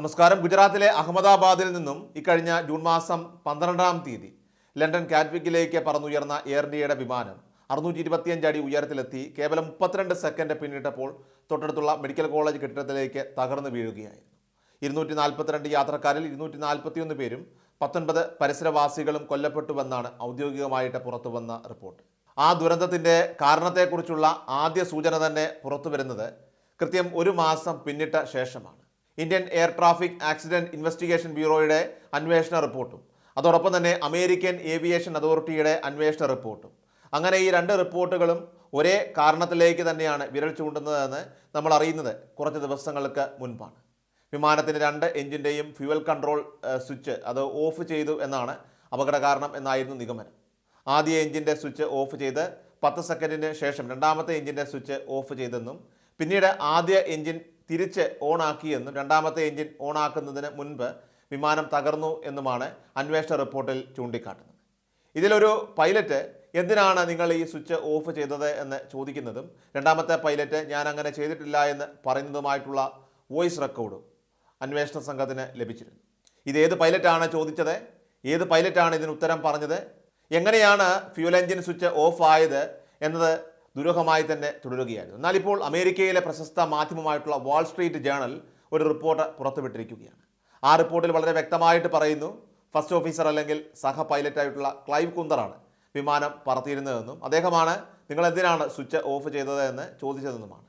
നമസ്കാരം. ഗുജറാത്തിലെ അഹമ്മദാബാദിൽ നിന്നും ഇക്കഴിഞ്ഞ ജൂൺ മാസം പന്ത്രണ്ടാം തീയതി ലണ്ടൻ കാറ്റ്വിക്കിലേക്ക് പറന്നുയർന്ന എയർ ഇന്ത്യയുടെ വിമാനം അറുന്നൂറ്റി ഇരുപത്തിയഞ്ച് അടി ഉയരത്തിലെത്തി കേവലം മുപ്പത്തിരണ്ട് സെക്കൻഡ് പിന്നിട്ടപ്പോൾ തൊട്ടടുത്തുള്ള മെഡിക്കൽ കോളേജ് കെട്ടിടത്തിലേക്ക് തകർന്നു വീഴുകയായിരുന്നു. ഇരുന്നൂറ്റി നാൽപ്പത്തിരണ്ട് യാത്രക്കാരിൽ ഇരുന്നൂറ്റി നാൽപ്പത്തിയൊന്ന് പേരും പത്തൊൻപത് പരിസരവാസികളും കൊല്ലപ്പെട്ടുവെന്നാണ് ഔദ്യോഗികമായിട്ട് പുറത്തുവന്ന റിപ്പോർട്ട്. ആ ദുരന്തത്തിന്റെ കാരണത്തെക്കുറിച്ചുള്ള ആദ്യ സൂചന തന്നെ പുറത്തു വരുന്നത് കൃത്യം ഒരു മാസം പിന്നിട്ട ശേഷമാണ്. Indian air traffic accident investigation ബ്യൂറോയുടെ അന്വേഷണ റിപ്പോർട്ടും. അതോടൊപ്പം തന്നെ അമേരിക്കൻ ഏവിയേഷൻ അതോറിറ്റിയുടെ അന്വേഷണ റിപ്പോർട്ടും. അങ്ങനെ ഈ രണ്ട് റിപ്പോർട്ടുകളും ഒരേ കാരണത്തിലേക്ക് തന്നെയാണ് വിരൽ ചൂണ്ടുന്നതെന്ന് നമ്മൾ അറിയുന്നത് കുറച്ച് ദിവസങ്ങൾക്ക് മുൻപാണ്. വിമാനത്തിന്റെ രണ്ട് എഞ്ചിന്റെയും ഫ്യൂവൽ കൺട്രോൾ സ്വിച്ച് അത് ഓഫ് ചെയ്തു എന്നാണ് അപകട കാരണം എന്നായിരുന്നു നിഗമനം. ആദ്യ എഞ്ചിന്റെ സ്വിച്ച് ഓഫ് ചെയ്ത് പത്ത് സെക്കൻഡിന് ശേഷം രണ്ടാമത്തെ എഞ്ചിന്റെ സ്വിച്ച് ഓഫ് ചെയ്തെന്നും പിന്നീട് ആദ്യ എഞ്ചിൻ തിരിച്ച് ഓൺ ആക്കിയെന്നും രണ്ടാമത്തെ എഞ്ചിൻ ഓൺ ആക്കുന്നതിന് മുൻപ് വിമാനം തകർന്നു എന്നുമാണ് അന്വേഷണ റിപ്പോർട്ടിൽ ചൂണ്ടിക്കാട്ടുന്നത്. ഇതിലൊരു പൈലറ്റ് എന്തിനാണ് നിങ്ങൾ ഈ സ്വിച്ച് ഓഫ് ചെയ്തത് എന്ന് ചോദിക്കുന്നതും രണ്ടാമത്തെ പൈലറ്റ് ഞാൻ അങ്ങനെ ചെയ്തിട്ടില്ല എന്ന് പറയുന്നതുമായിട്ടുള്ള വോയിസ് റെക്കോർഡും അന്വേഷണ സംഘത്തിന് ലഭിച്ചിരുന്നു. ഇത് ഏത് പൈലറ്റാണ് ചോദിച്ചത്? ഏത് പൈലറ്റാണ് ഇതിന് ഉത്തരം പറഞ്ഞത്? എങ്ങനെയാണ് ഫ്യൂൽ എഞ്ചിൻ സ്വിച്ച് ഓഫ് ആയത് എന്നത് ദുരൂഹമായി തന്നെ തുടരുകയായിരുന്നു. എന്നാൽ ഇപ്പോൾ അമേരിക്കയിലെ പ്രശസ്ത മാധ്യമമായിട്ടുള്ള വാൾ സ്ട്രീറ്റ് ജേണൽ ഒരു റിപ്പോർട്ട് പുറത്തുവിട്ടിരിക്കുകയാണ്. ആ റിപ്പോർട്ടിൽ വളരെ വ്യക്തമായിട്ട് പറയുന്നു ഫസ്റ്റ് ഓഫീസർ അല്ലെങ്കിൽ സഹ പൈലറ്റായിട്ടുള്ള ക്ലൈവ് കുന്ദറാണ് വിമാനം പറത്തിയിരുന്നതെന്നും അദ്ദേഹമാണ് നിങ്ങൾ എന്തിനാണ് സ്വിച്ച് ഓഫ് ചെയ്തത് എന്ന് ചോദിച്ചതെന്നുമാണ്.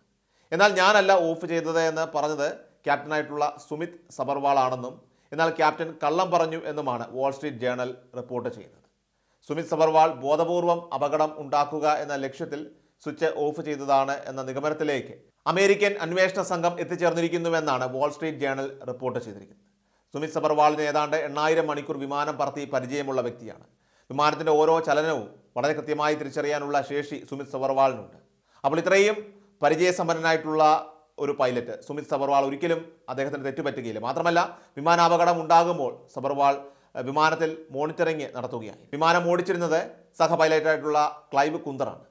എന്നാൽ ഞാനല്ല ഓഫ് ചെയ്തത് എന്ന് പറഞ്ഞത് ക്യാപ്റ്റനായിട്ടുള്ള സുമിത് സബർവാൾ ആണെന്നും എന്നാൽ ക്യാപ്റ്റൻ കള്ളം പറഞ്ഞു എന്നുമാണ് വാൾ സ്ട്രീറ്റ് ജേണൽ റിപ്പോർട്ട് ചെയ്യുന്നത്. സുമിത് സബർവാൾ ബോധപൂർവം അപകടം ഉണ്ടാക്കുക എന്ന ലക്ഷ്യത്തിൽ സ്വിച്ച് ഓഫ് ചെയ്തതാണ് എന്ന നിഗമനത്തിലേക്ക് അമേരിക്കൻ അന്വേഷണ സംഘം എത്തിച്ചേർന്നിരിക്കുന്നുവെന്നാണ് വാൾ സ്ട്രീറ്റ് ജേണൽ റിപ്പോർട്ട് ചെയ്തിരിക്കുന്നത്. സുമിത് സബർവാളിന് ഏതാണ്ട് എണ്ണായിരം മണിക്കൂർ വിമാനം പറത്തി പരിചയമുള്ള വ്യക്തിയാണ്. വിമാനത്തിന്റെ ഓരോ ചലനവും വളരെ കൃത്യമായി തിരിച്ചറിയാനുള്ള ശേഷി സുമിത് സബർവാളിനുണ്ട്. അപ്പോൾ ഇത്രയും പരിചയസമ്പന്നനായിട്ടുള്ള ഒരു പൈലറ്റ് സുമിത് സബർവാൾ ഒരിക്കലും അദ്ദേഹത്തിന് തെറ്റുപറ്റുകയില്ല. മാത്രമല്ല വിമാനാപകടം ഉണ്ടാകുമ്പോൾ സബർവാൾ വിമാനത്തിൽ മോണിറ്ററിംഗ് നടത്തുകയായി വിമാനം ഓടിച്ചിരുന്നത് സഹ പൈലറ്റായിട്ടുള്ള ക്ലൈവ് കുന്ദറാണ്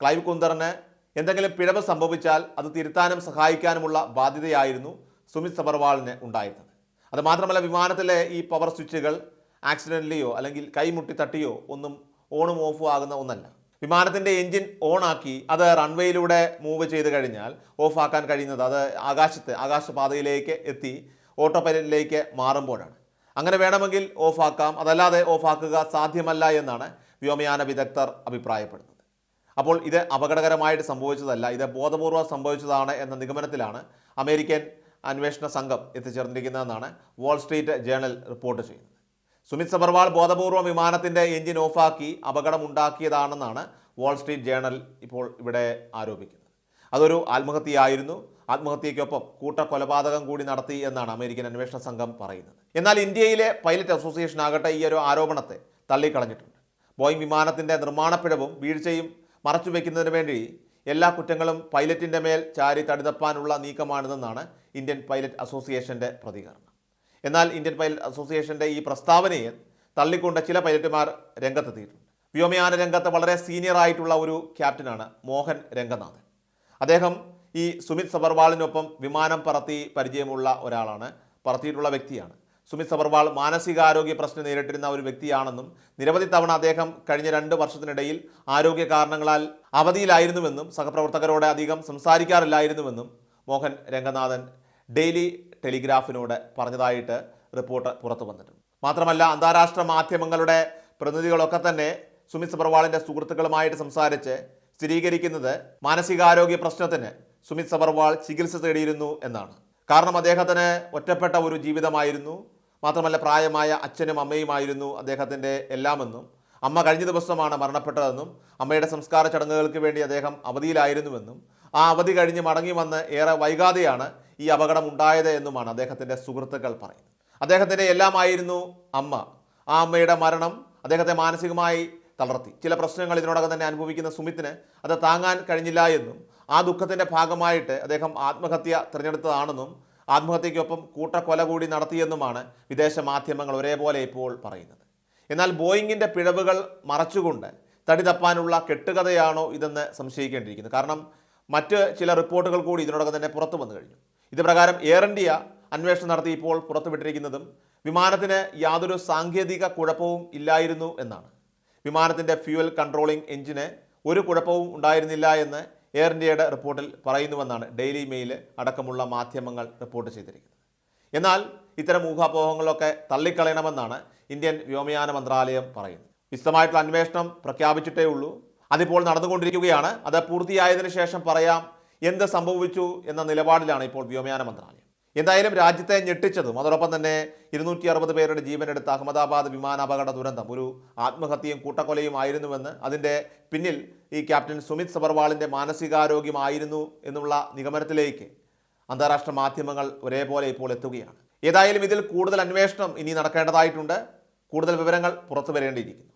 ക്ലൈവ് കുന്ദറിന് എന്തെങ്കിലും പിഴവ് സംഭവിച്ചാൽ അത് തിരുത്താനും സഹായിക്കാനുമുള്ള ബാധ്യതയായിരുന്നു സുമിത് സബർവാളിന് ഉണ്ടായിരുന്നത്. അതുമാത്രമല്ല വിമാനത്തിലെ ഈ പവർ സ്വിച്ചുകൾ ആക്സിഡന്റലിയോ അല്ലെങ്കിൽ കൈമുട്ടി തട്ടിയോ ഒന്നും ഓണും ഓഫും ആകുന്ന ഒന്നല്ല. വിമാനത്തിന്റെ എഞ്ചിൻ ഓണാക്കി അത് റൺവേയിലൂടെ മൂവ് ചെയ്ത് കഴിഞ്ഞാൽ ഓഫാക്കാൻ കഴിയുന്നത് അത് ആകാശത്ത് ആകാശപാതയിലേക്ക് എത്തി ഓട്ടോ പൈലറ്റിലേക്ക് മാറുമ്പോഴാണ്. അങ്ങനെ വേണമെങ്കിൽ ഓഫാക്കാം അതല്ലാതെ ഓഫാക്കുക സാധ്യമല്ല എന്നാണ് വ്യോമയാന വിദഗ്ധർ അഭിപ്രായപ്പെടുന്നത്. അപ്പോൾ ഇത് അപകടകരമായിട്ട് സംഭവിച്ചതല്ല ഇത് ബോധപൂർവം സംഭവിച്ചതാണ് എന്ന നിഗമനത്തിലാണ് അമേരിക്കൻ അന്വേഷണ സംഘം എത്തിച്ചേർന്നിരിക്കുന്നതെന്നാണ് വാൾ സ്ട്രീറ്റ് ജേണൽ റിപ്പോർട്ട് ചെയ്യുന്നത്. സുമിത് സബർവാൾ ബോധപൂർവം വിമാനത്തിന്റെ എഞ്ചിൻ ഓഫാക്കി അപകടം ഉണ്ടാക്കിയതാണെന്നാണ് വാൾ സ്ട്രീറ്റ് ജേണൽ ഇപ്പോൾ ഇവിടെ ആരോപിക്കുന്നത്. അതൊരു ആത്മഹത്യയായിരുന്നു. ആത്മഹത്യയ്ക്കൊപ്പം കൂട്ടക്കൊലപാതകം കൂടി നടത്തി എന്നാണ് അമേരിക്കൻ അന്വേഷണ സംഘം പറയുന്നത്. എന്നാൽ ഇന്ത്യയിലെ പൈലറ്റ് അസോസിയേഷൻ ആകട്ടെ ഈ ഒരു ആരോപണത്തെ തള്ളിക്കളഞ്ഞിട്ടുണ്ട്. ബോയിങ് വിമാനത്തിന്റെ നിർമ്മാണപ്പിഴവും വീഴ്ചയും മറച്ചുവെക്കുന്നതിന് വേണ്ടി എല്ലാ കുറ്റങ്ങളും പൈലറ്റിന്റെ മേൽ ചാരി തടിതപ്പാനുള്ള നീക്കമാണിതെന്നാണ് ഇന്ത്യൻ പൈലറ്റ് അസോസിയേഷന്റെ പ്രതികരണം. എന്നാൽ ഇന്ത്യൻ പൈലറ്റ് അസോസിയേഷന്റെ ഈ പ്രസ്താവനയെ തള്ളിക്കൊണ്ട് ചില പൈലറ്റുമാർ രംഗത്തെത്തിയിട്ടുണ്ട് വ്യോമയാന രംഗത്ത് വളരെ സീനിയർ ആയിട്ടുള്ള ഒരു ക്യാപ്റ്റനാണ് മോഹൻ രംഗനാഥൻ. അദ്ദേഹം ഈ സുമിത് സബർവാളിനൊപ്പം വിമാനം പറത്തി പരിചയമുള്ള ഒരാളാണ് പറത്തിയിട്ടുള്ള വ്യക്തിയാണ്. സുമിത് സബർവാൾ മാനസികാരോഗ്യ പ്രശ്നം നേരിട്ടിരുന്ന ഒരു വ്യക്തിയാണെന്നും നിരവധി തവണ അദ്ദേഹം കഴിഞ്ഞ രണ്ട് വർഷത്തിനിടയിൽ ആരോഗ്യ കാരണങ്ങളാൽ അവധിയിലായിരുന്നുവെന്നും സഹപ്രവർത്തകരോട് അധികം സംസാരിക്കാറില്ലായിരുന്നുവെന്നും മോഹൻ രംഗനാഥൻ ഡെയിലി ടെലിഗ്രാഫിനോട് പറഞ്ഞതായിട്ട് റിപ്പോർട്ട് പുറത്തു വന്നിട്ടുണ്ട്. മാത്രമല്ല അന്താരാഷ്ട്ര മാധ്യമങ്ങളുടെ പ്രതിനിധികളൊക്കെ തന്നെ സുമിത് സബർവാളിന്റെ സുഹൃത്തുക്കളുമായിട്ട് സംസാരിച്ച് സ്ഥിരീകരിക്കുന്നത് മാനസികാരോഗ്യ പ്രശ്നത്തിന് സുമിത് സബർവാൾ ചികിത്സ തേടിയിരുന്നു എന്നാണ്. കാരണം അദ്ദേഹത്തിന് ഒറ്റപ്പെട്ട ഒരു ജീവിതമായിരുന്നു. മാത്രമല്ല പ്രായമായ അച്ഛനും അമ്മയുമായിരുന്നു അദ്ദേഹത്തിന്റെ എല്ലാമെന്നും അമ്മ കഴിഞ്ഞ ദിവസമാണ് മരണപ്പെട്ടതെന്നും അമ്മയുടെ സംസ്കാര ചടങ്ങുകൾക്ക് വേണ്ടി അദ്ദേഹം അവധിയിലായിരുന്നുവെന്നും ആ അവധി കഴിഞ്ഞ് മടങ്ങി വന്ന് ഏറെ വൈകാതെയാണ് ഈ അപകടം ഉണ്ടായത് എന്നുമാണ് അദ്ദേഹത്തിന്റെ സുഹൃത്തുക്കൾ പറയുന്നത്. അദ്ദേഹത്തിന്റെ എല്ലാമായിരുന്നു അമ്മ. ആ അമ്മയുടെ മരണം അദ്ദേഹത്തെ മാനസികമായി തളർത്തി. ചില പ്രശ്നങ്ങൾ ഇതിനോടകം തന്നെ അനുഭവിക്കുന്ന സുമിത്തിന് അത് താങ്ങാൻ കഴിഞ്ഞില്ല എന്നും ആ ദുഃഖത്തിന്റെ ഭാഗമായിട്ട് അദ്ദേഹം ആത്മഹത്യ തിരഞ്ഞെടുത്തതാണെന്നും ആത്മഹത്യയ്ക്കൊപ്പം കൂട്ടക്കൊല കൂടി നടത്തിയെന്നുമാണ് വിദേശ മാധ്യമങ്ങൾ ഒരേപോലെ ഇപ്പോൾ പറയുന്നത്. എന്നാൽ ബോയിങ്ങിന്റെ പിഴവുകൾ മറച്ചുകൊണ്ട് തടി തപ്പാനുള്ള കെട്ടുകഥയാണോ ഇതെന്ന് സംശയിക്കേണ്ടിയിരിക്കുന്നു. കാരണം മറ്റ് ചില റിപ്പോർട്ടുകൾ കൂടി ഇതിനോടകം തന്നെ പുറത്തു വന്നു കഴിഞ്ഞു. ഇത് പ്രകാരം എയർ ഇന്ത്യ അന്വേഷണം നടത്തി ഇപ്പോൾ പുറത്തുവിട്ടിരിക്കുന്നതും വിമാനത്തിന് യാതൊരു സാങ്കേതിക കുഴപ്പവും ഇല്ലായിരുന്നു എന്നാണ്. വിമാനത്തിന്റെ ഫ്യൂവൽ കൺട്രോളിംഗ് എഞ്ചിന് ഒരു കുഴപ്പവും ഉണ്ടായിരുന്നില്ല എന്ന് എയർ ഇന്ത്യയുടെ റിപ്പോർട്ടിൽ പറയുന്നുവെന്നാണ് ഡെയിലി മെയിൽ അടക്കമുള്ള മാധ്യമങ്ങൾ റിപ്പോർട്ട് ചെയ്തിരിക്കുന്നത്. എന്നാൽ ഇത്തരം ഊഹാപോഹങ്ങളൊക്കെ തള്ളിക്കളയണമെന്നാണ് ഇന്ത്യൻ വ്യോമയാന മന്ത്രാലയം പറയുന്നത്. വിശദമായിട്ടുള്ള അന്വേഷണം പ്രഖ്യാപിച്ചിട്ടേ ഉള്ളൂ. അതിപ്പോൾ നടന്നുകൊണ്ടിരിക്കുകയാണ്. അത് പൂർത്തിയായതിനു ശേഷം പറയാം എന്ത് സംഭവിച്ചു എന്ന നിലപാടിലാണ് ഇപ്പോൾ വ്യോമയാന മന്ത്രാലയം. എന്തായാലും രാജ്യത്തെ ഞെട്ടിച്ചതും അതോടൊപ്പം തന്നെ ഇരുന്നൂറ്റി അറുപത് പേരുടെ ജീവനെടുത്ത അഹമ്മദാബാദ് വിമാന അപകട ദുരന്തം. ഒരു ആത്മഹത്യയും കൂട്ടക്കൊലയും ആയിരുന്നുവെന്ന് അതിന്റെ പിന്നിൽ ഈ ക്യാപ്റ്റൻ സുമിത് സബർവാളിന്റെ മാനസികാരോഗ്യമായിരുന്നു എന്നുള്ള നിഗമനത്തിലേക്ക് അന്താരാഷ്ട്ര മാധ്യമങ്ങൾ ഒരേപോലെ ഇപ്പോൾ എത്തുകയാണ്. ഏതായാലും ഇതിൽ കൂടുതൽ അന്വേഷണം ഇനി നടക്കേണ്ടതായിട്ടുണ്ട്. കൂടുതൽ വിവരങ്ങൾ പുറത്തു വരേണ്ടിയിരിക്കുന്നു